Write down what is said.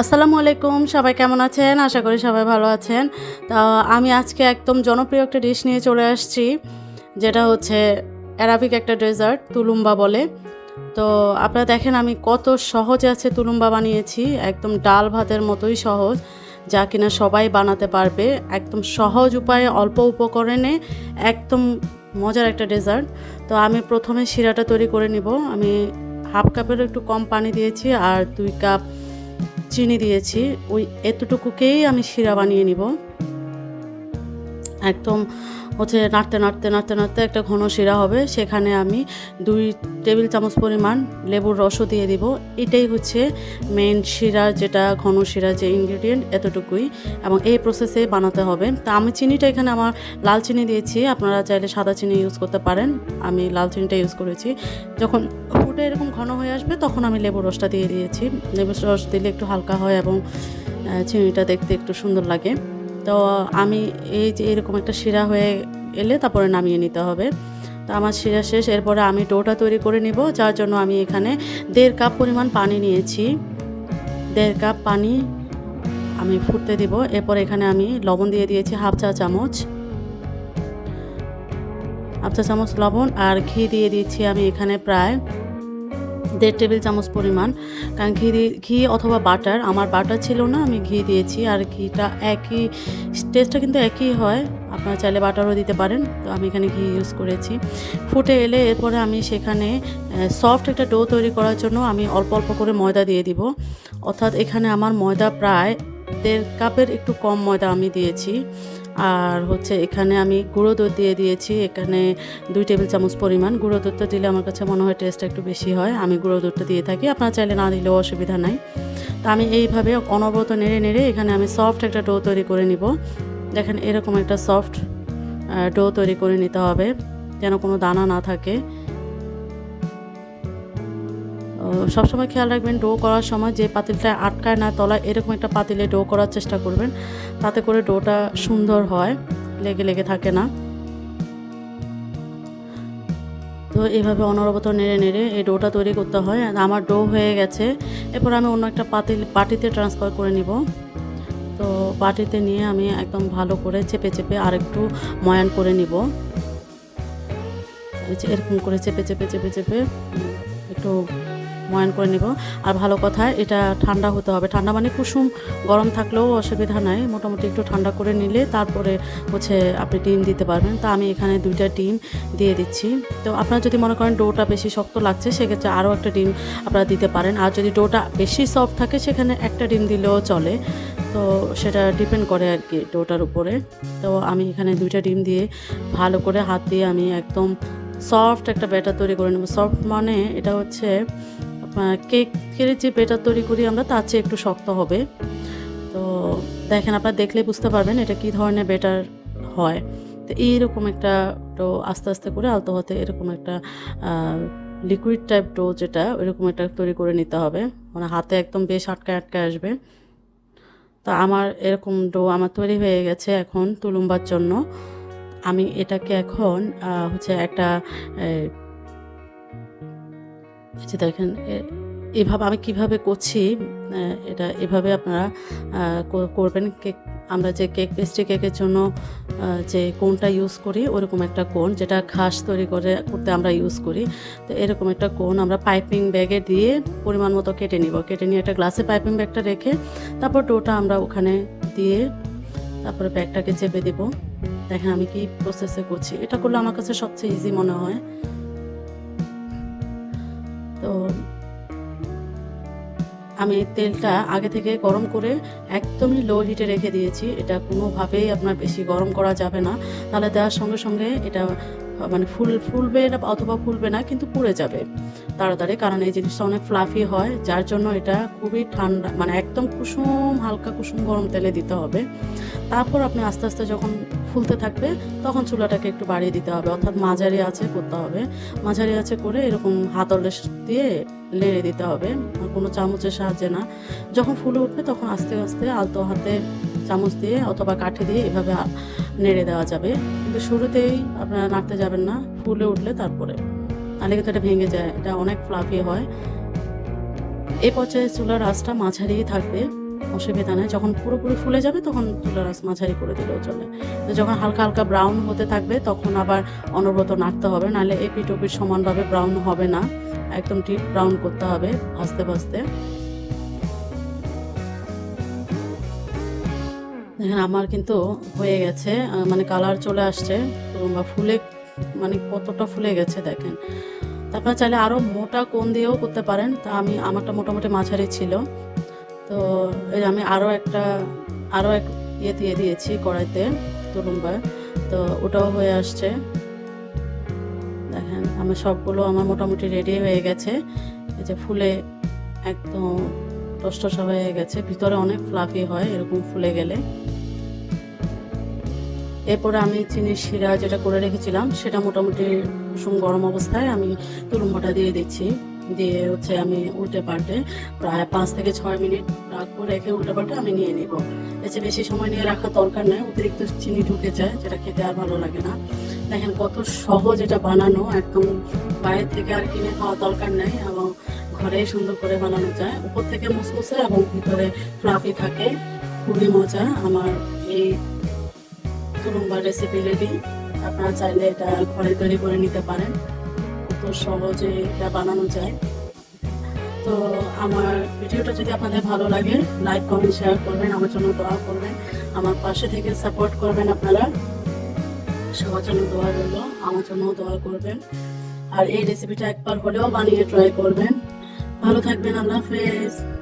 আসসালামু আলাইকুম, সবাই কেমন আছেন? আশা করি সবাই ভালো আছেন। তা, আমি আজকে একদম জনপ্রিয় একটা ডিশ নিয়ে চলে আসছি, যেটা হচ্ছে অ্যারাবিক একটা ডেজার্ট তুলুম্বা বলে। তো, আপনারা দেখেন আমি কত সহজে আছে তুলুম্বা বানিয়েছি, একদম ডাল ভাতের মতোই সহজ, যা কিনা সবাই বানাতে পারবে। একদম সহজ উপায়ে, অল্প উপকরণে, একদম মজার একটা ডেজার্ট তো, আমি প্রথমে শিরাটা তৈরি করে নিব। আমি হাফ কাপের একটু কম পানি দিয়েছি, আর দুই কাপ চিনি দিয়েছি। ওই এতটুকুকেই আমি শিরা বানিয়ে নিব। একদম হচ্ছে নাড়তে নাড়তে নাড়তে নাড়তে একটা ঘন শিরা হবে। সেখানে আমি দুই টেবিল চামচ পরিমাণ লেবুর রসও দিয়ে দিব। এটাই হচ্ছে মেন শিরা, যেটা ঘন শিরা যে ইনগ্রিডিয়েন্ট এতটুকুই। এবং এই প্রসেসে বানাতে হবে। তা আমি চিনিটা এখানে আমার লাল চিনি দিয়েছি। আপনারা চাইলে সাদা চিনি ইউজ করতে পারেন। আমি লাল চিনিটা ইউজ করেছি। যখন ফুটে এরকম ঘন হয়ে আসবে, তখন আমি লেবুর রসটা দিয়ে দিয়েছি। লেবুর রস দিলে একটু হালকা হয় এবং চিনিটা দেখতে একটু সুন্দর লাগে। তো আমি এই যে এরকম একটা শিরা হয়ে এলে তারপরে নামিয়ে নিতে হবে। তো আমার শিরা শেষ। এরপরে আমি ডোটা তৈরি করে নিব, যার জন্য আমি এখানে দেড় কাপ পরিমাণ পানি নিয়েছি। দেড় কাপ পানি আমি ফুটতে দিব। এরপর এখানে আমি লবণ দিয়ে দিয়েছি হাফ চা চামচ। হাফ চা চামচ লবণ আর ঘি দিয়ে দিয়েছি আমি এখানে প্রায় দেড় টেবিল চামচ পরিমাণ। কারণ ঘি ঘি অথবা বাটার, আমার বাটার ছিল না, আমি ঘি দিয়েছি। আর ঘিটা একই টেস্টটা কিন্তু একই হয়। আপনারা চাইলে বাটারও দিতে পারেন, তো আমি এখানে ঘি ইউজ করেছি। ফুটে এলে এরপরে আমি সেখানে সফট একটা ডো তৈরি করার জন্য আমি অল্প অল্প করে ময়দা দিয়ে দিব। অর্থাৎ এখানে আমার ময়দা প্রায় দেড় কাপের একটু কম ময়দা আমি দিয়েছি। আর হচ্ছে এখানে আমি গুঁড়ো দুধ দিয়ে দিয়েছি। এখানে দুই টেবিল চামচ পরিমাণ গুঁড়ো দুধটা দিলে আমার কাছে মনে হয় টেস্টটা একটু বেশি হয়। আমি গুঁড়ো দুধটা দিয়ে থাকি। আপনারা চাইলে না দিলেও অসুবিধা নাই। তা আমি এইভাবে অনবরত নেড়ে নেড়ে এখানে আমি সফট একটা ডো তৈরি করে নিব। দেখেন এরকম একটা সফট ডো তৈরি করে নিতে হবে। যেন কোনো দানা না থাকে। সবসময় খেয়াল রাখবেন, ডো করার সময় যে পাতিলটা আটকায় না, তলায় এরকম একটা পাতিলে ডো করার চেষ্টা করবেন। তাতে করে ডোটা সুন্দর হয়, লেগে লেগে থাকে না। তো এইভাবে অনবরত নেড়ে নেড়ে এই ডোটা তৈরি করতে হয়। আমার ডো হয়ে গেছে, এরপর আমি অন্য একটা পাতিল বাটিতে ট্রান্সফার করে নিব। তো বাটিতে নিয়ে আমি একদম ভালো করে চেপে চেপে আরেকটু ময়ান করে নিব। এরকম করে চেপে চেপে চেপে চেপে একটু ময়ান করে নেব। আর ভালো কথা, এটা ঠান্ডা হতে হবে। ঠান্ডা মানে কুসুম, গরম থাকলেও অসুবিধা নাই। মোটামুটি একটু ঠান্ডা করে নিলে তারপরে হচ্ছে আপনি ডিম দিতে পারবেন। তা আমি এখানে দুইটা ডিম দিয়ে দিচ্ছি। তো আপনারা যদি মনে করেন ডোটা বেশি শক্ত লাগছে, সেক্ষেত্রে আরও একটা ডিম আপনারা দিতে পারেন। আর যদি ডোটা বেশি সফট থাকে, সেখানে একটা ডিম দিলেও চলে। তো সেটা ডিপেন্ড করে আর কি ডোটার উপরে। তো আমি এখানে দুইটা ডিম দিয়ে ভালো করে হাত দিয়ে আমি একদম সফট একটা ব্যাটার তৈরি করে নেব। সফট মানে এটা হচ্ছে কেকের যে বেটার তৈরি করি আমরা, তার চেয়ে একটু শক্ত হবে। তো দেখেন, আপনারা দেখলে বুঝতে পারবেন এটা কী ধরনের বেটার হয়। তো এইরকম একটা ডো আস্তে আস্তে করে আলতো হতে এরকম একটা লিকুইড টাইপ ডো যেটা, ওইরকম একটা তৈরি করে নিতে হবে। মানে হাতে একদম বেশ আটকায় আটকায় আসবে। তো আমার এরকম ডো আমার তৈরি হয়ে গেছে এখন তুলুম্বার জন্য। আমি এটাকে এখন হচ্ছে একটা এই, দেখেন এভাবে আমি কীভাবে করছি এটা এভাবে আপনারা করবেন। কেক আমরা যে কেক পেস্ট্রি কেকের জন্য যে কোনটা ইউজ করি ওরকম একটা কোন যেটা ঘাস তৈরি করে করতে আমরা ইউজ করি। তো এরকম একটা কোন আমরা পাইপিং ব্যাগে দিয়ে পরিমাণ মতো কেটে নিব। কেটে নিয়ে একটা গ্লাসে পাইপিং ব্যাগটা রেখে তারপর ডোটা আমরা ওখানে দিয়ে তারপরে ব্যাগটাকে চেপে দেব। দেখেন আমি কি প্রসেসে করছি। এটা করলে আমার কাছে সবচেয়ে ইজি মনে হয়। আমি তেলটা আগে থেকে গরম করে একদমই লো হিটে রেখে দিয়েছি। এটা কোনোভাবেই আপনার বেশি গরম করা যাবে না। তাহলে দেওয়ার সঙ্গে সঙ্গে এটা মানে ফুল, ফুলবে অথবা ফুলবে না, কিন্তু পুড়ে যাবে তাড়াতাড়ি। কারণ এই জিনিসটা অনেক ফ্লাফি হয়, যার জন্য এটা খুবই ঠান্ডা মানে একদম কুসুম, হালকা কুসুম গরম তেলে দিতে হবে। তারপর আপনি আস্তে আস্তে যখন ফুলতে থাকবে, তখন চুলাটাকে একটু বাড়িয়ে দিতে হবে। অর্থাৎ মাঝারি আছে করতে হবে। মাঝারি আছে করে এরকম হাতলে দিয়ে লেড়ে দিতে হবে। কোনো চামচের সাহায্যে না। যখন ফুলে উঠবে তখন আস্তে আস্তে আলতো হাতে চামচ দিয়ে অথবা কাঠি দিয়ে এভাবে নেড়ে দেওয়া যাবে। কিন্তু শুরুতেই আপনারা নাড়তে যাবেন না, ফুলে উঠলে তারপরে। তাহলে কিন্তু এটা ভেঙে যায়, এটা অনেক ফ্লাফি হয়। এই পর্যায়ে চুলার আঁচটা মাঝারি থাকবে, অসুবিধা নেই। যখন পুরোপুরি ফুলে যাবে তখন চুলার আঁচ মাঝারি করে দিলেও চলে। তো যখন হালকা হালকা ব্রাউন হতে থাকবে তখন আবার অনবরত নাড়তে হবে। নাহলে এপিট ওপিট সমানভাবে ব্রাউন হবে না। একদম ডিপ ব্রাউন করতে হবে, ভাজতে ভাজতে। দেখেন, আমার কিন্তু হয়ে গেছে মানে কালার চলে আসছে, তো ফুলে মানে কতটা ফুলে গেছে দেখেন। তারপরে চাইলে আরও মোটা কোন দিয়েও করতে পারেন, তা আমি, আমারটা মোটামুটি মাঝারি ছিল। তো এই আমি আরও একটা আরও এক ইয়ে দিয়ে দিয়েছি কড়াইতে তুলুম্বা তো ওটাও হয়ে আসছে। আমার সবগুলো আমার মোটামুটি রেডি হয়ে গেছে। এই যে ফুলে একদম টসটসা হয়ে গেছে। ভিতরে অনেক ফ্লাফি হয়, এরকম ফুলে গেলে। এরপরে আমি চিনির শিরা যেটা করে রেখেছিলাম, সেটা মোটামুটি কুসুম গরম অবস্থায় আমি তুলুম্বটা দিয়ে দিচ্ছি। দিয়ে হচ্ছে আমি উল্টে পাল্টে প্রায় পাঁচ থেকে ছয় মিনিট রাখব রেখে উল্টে পাল্টে আমি নিয়ে নিব। এসে বেশি সময় নিয়ে রাখার দরকার নেই, অতিরিক্ত চিনি ঢুকে যায়, যেটা খেতে আর ভালো লাগে না। দেখেন কত সহজ এটা বানানো, একদম বাইরে থেকে আর কিনে খাওয়া দরকার নেই এবং ঘরে সুন্দর করে বানানো যায়। উপর থেকে মুসমুসে এবং ভিতরে ফ্লাফি থাকে, খুবই মজা। আমার এই তুলুম্বা রেসিপি রেডি আপনারা চাইলে এটা ঘরে তৈরি করে নিতে পারেন। সহজে এটা বানানো যায়। তো আমার ভিডিওটা যদি আপনাদের ভালো লাগে লাইক কমেন্ট শেয়ার করবেন, আমার জন্য দোয়া করবেন। আমার পাশে থেকে সাপোর্ট করবেন আপনারা। সবার জন্য দোয়া রইল, আমার জন্যও দোয়া করবেন। আর এই রেসিপিটা একবার হলেও বানিয়ে ট্রাই করবেন। ভালো থাকবেন আল্লাহ হাফেজ।